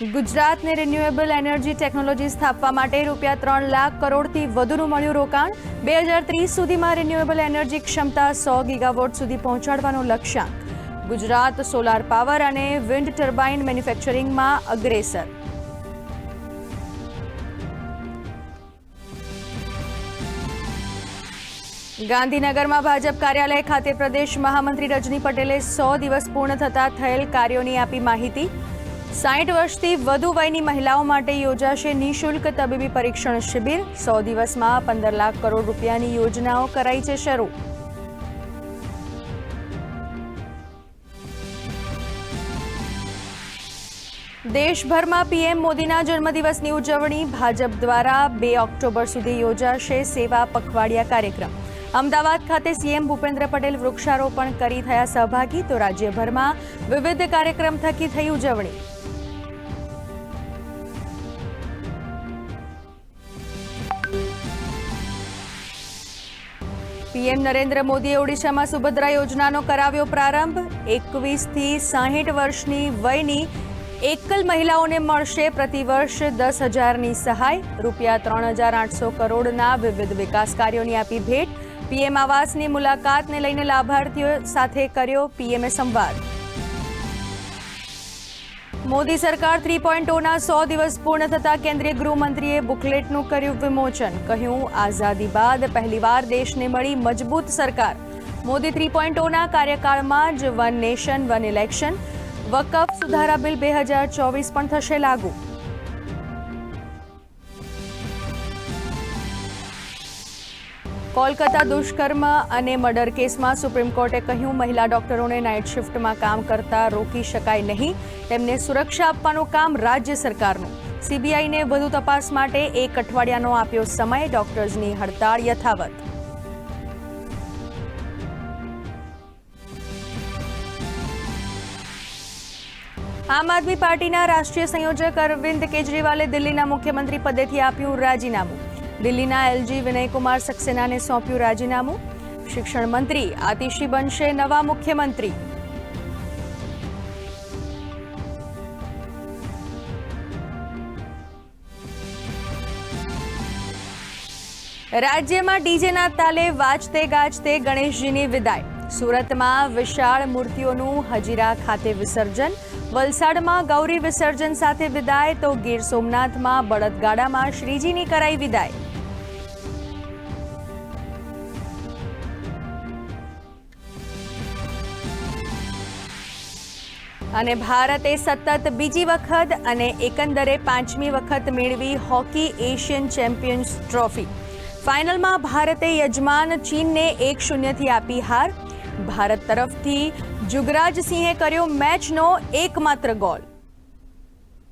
ગુજરાતને renewable energy technology સ્થાપવા માટે રૂપિયા ત્રણ લાખ કરોડથી વધુનું મળ્યું રોકાણ. બે હજાર ત્રીસ સુધીમાં રિન્યુએબલ એનર્જી ક્ષમતા સો ગીગાવોટ સુધી પહોંચાડવાનો લક્ષ્યાંક. ગુજરાત સોલાર પાવર અને વિન્ડ ટર્બાઇન મેન્યુફેક્ચરિંગમાં અગ્રેસર. ગાંધીનગરમાં ભાજપ કાર્યાલય ખાતે પ્રદેશ મહામંત્રી રજની પટેલે સો દિવસ પૂર્ણ થતા થયેલ કાર્યોની આપી માહિતી. સાઠ વર્ષથી વધુ વયની મહિલાઓ માટે યોજાશે નિઃશુલ્ક તબીબી પરીક્ષણ શિબિર. સો દિવસમાં પંદર લાખ કરોડ રૂપિયાની યોજનાઓ કરાઈ છે શરૂ. દેશભરમાં પીએમ મોદીના જન્મદિવસની ઉજવણી. ભાજપ દ્વારા બે ઓક્ટોબર સુધી યોજાશે સેવા પખવાડિયા કાર્યક્રમ. અમદાવાદ ખાતે સીએમ ભૂપેન્દ્ર પટેલ વૃક્ષારોપણ કરી થયા સહભાગી. તો રાજ્યભરમાં વિવિધ કાર્યક્રમ થકી થઈ ઉજવણી. પીએમ નરેન્દ્ર મોદીએ ઓડિશામાં સુભદ્રા યોજનાનો કરાવ્યો પ્રારંભ. એકવીસથી સાહીઠ વર્ષની વયની એકલ મહિલાઓને મળશે પ્રતિવર્ષ દસ હજારની સહાય. રૂપિયા ત્રણ હજાર આઠસો કરોડના વિવિધ વિકાસ કાર્યોની આપી ભેટ. પીએમ આવાસની મુલાકાતને લઈને લાભાર્થીઓ સાથે કર્યો પીએમએ સંવાદ. મોદી સરકાર થ્રી પોઈન્ટ ઓના સો દિવસ પૂર્ણ થતા કેન્દ્રીય ગૃહમંત્રીએ બુકલેટનું કર્યું વિમોચન. કહ્યું, આઝાદી બાદ પહેલીવાર દેશને મળી મજબૂત સરકાર. મોદી થ્રી પોઈન્ટ ઓના કાર્યકાળમાં જ વન નેશન, વન ઇલેક્શન, વકફ સુધારા બિલ બે હજાર ચોવીસ પણ થશે લાગુ. કોલકાતા દુષ્કર્મ અને મર્ડર કેસમાં સુપ્રીમ કોર્ટે કહ્યું, મહિલા ડોક્ટરોને નાઇટ શિફ્ટમાં કામ કરતા રોકી શકાય નહીં. તેમને સુરક્ષા આપવાનું કામ રાજ્ય સરકારનું. સીબીઆઈને વધુ તપાસ માટે એક અઠવાડિયાનો આપ્યો સમય, ડોક્ટર્સની હડતાળ યથાવત. આમ આદમી પાર્ટીના રાષ્ટ્રીય સંયોજક અરવિંદ કેજરીવાલે દિલ્હીના મુખ્યમંત્રી પદેથી આપ્યું રાજીનામું. દિલ્હીના એલજી વિનયકુમાર સક્સેનાને સોંપ્યું રાજીનામું. શિક્ષણ મંત્રી આતિશી બનશે નવા મુખ્યમંત્રી. રાજ્યમાં ડીજેના તાલે વાજતે ગાજતે ગણેશજીની વિદાય. સુરતમાં વિશાળ મૂર્તિઓનું હજીરા ખાતે વિસર્જન. વલસાડમાં ગૌરી વિસર્જન સાથે વિદાય તો ગીર સોમનાથમાં બળદગાડામાં શ્રીજીની કરાઈ વિદાય. અને ભારતે સતત બીજી વખત અને એકંદરે પાંચમી વખત મેળવી હોકી એશિયન ચેમ્પિયન્સ ટ્રોફી. ફાઇનલમાં ભારતે યજમાન ચીનને એક શૂન્યથી આપી હાર. ભારત તરફથી જુગરાજસિંહે કર્યો મેચનો એકમાત્ર ગોલ.